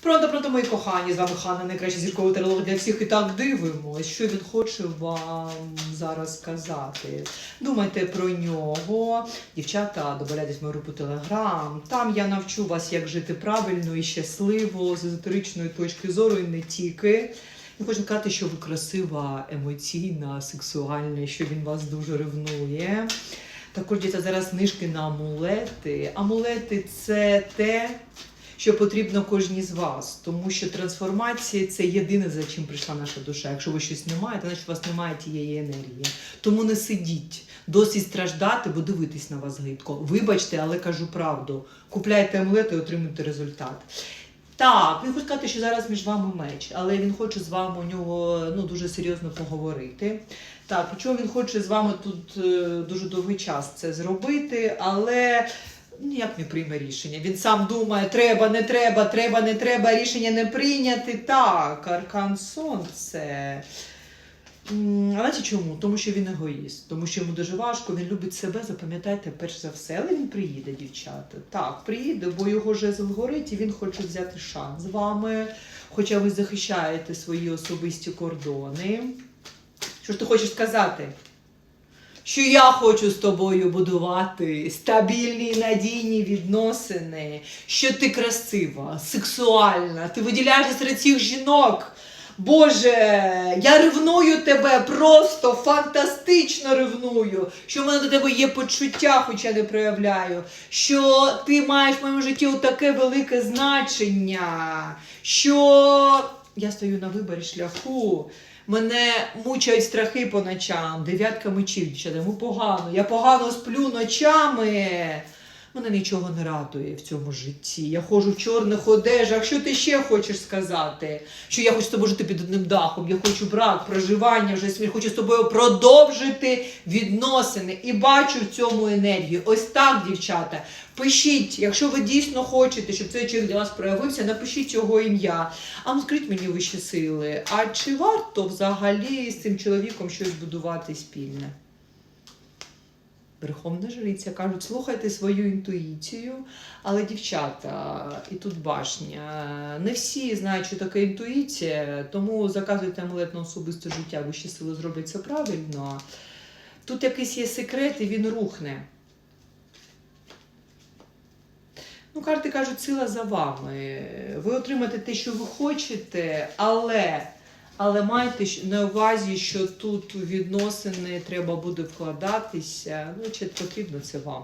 Пронто, пронто, мої кохані, з вами Ханна, найкраща зіркова таролог для всіх. І так дивимось, що він хоче вам зараз сказати. Думайте про нього. Дівчата, добавляйтесь в мою групу Телеграм. Там я навчу вас, як жити правильно і щасливо, з езотеричної точки зору, і не тільки. Я хочу сказати, що ви красива, емоційна, сексуальна, що він вас дуже ревнує. Також дівчата, зараз знижки на амулети. Амулети це те, що потрібно кожній з вас, тому що трансформація це єдине, за чим прийшла наша душа. Якщо ви щось не маєте, значить у вас немає тієї енергії. Тому не сидіть, досить страждати, бо дивитись на вас гидко. Вибачте, але кажу правду. Купляйте амулети і отримуйте результат. Так, він хоче сказати, що зараз між вами меч, але він хоче з вами у нього ну, дуже серйозно поговорити. Так, причому він хоче з вами тут е, дуже довгий час це зробити, але ніяк не прийме рішення. Він сам думає, треба, не треба, треба, не треба, рішення не прийняти. Так, аркан сонце. Знаєте чому? Тому що він егоїст, тому що йому дуже важко, він любить себе, запам'ятайте, перш за все. Але він приїде, дівчата. Так, приїде, бо його жезл горить і він хоче взяти шанс з вами. Хоча ви захищаєте свої особисті кордони. Що ж ти хочеш сказати? Що я хочу з тобою будувати стабільні надійні відносини, що ти красива, сексуальна, ти виділяєшся серед цих жінок. Боже, я ревную тебе просто фантастично ревную, що в мене до тебе є почуття, хоча не проявляю, що ти маєш в моєму житті таке велике значення, що я стою на виборі шляху. Мене мучають страхи по ночам, дев'ятка мечів, йому погано. Я погано сплю ночами. Мене нічого не радує в цьому житті. Я ходжу в чорних одежах. Що ти ще хочеш сказати? Що я хочу з тобою жити під одним дахом, я хочу брак, проживання вже свій, хочу з тобою продовжити відносини і бачу в цьому енергію. Ось так, дівчата. Пишіть, якщо ви дійсно хочете, щоб цей чоловік для вас проявився, напишіть його ім'я. А ну скажіть мені вищі сили. А чи варто взагалі з цим чоловіком щось будувати спільне? Верховна жриця кажуть, слухайте свою інтуїцію, але дівчата, і тут башня. Не всі знають, що таке інтуїція, тому заказуйте амулет на особисте життя, вищі сили зроблять це правильно. Тут якийсь є секрет, і він рухне. Ну, карти кажуть, сила за вами. Ви отримаєте те, що ви хочете, але, але майте на увазі, що тут відносини треба буде вкладатися. Ну, чи потрібно це вам.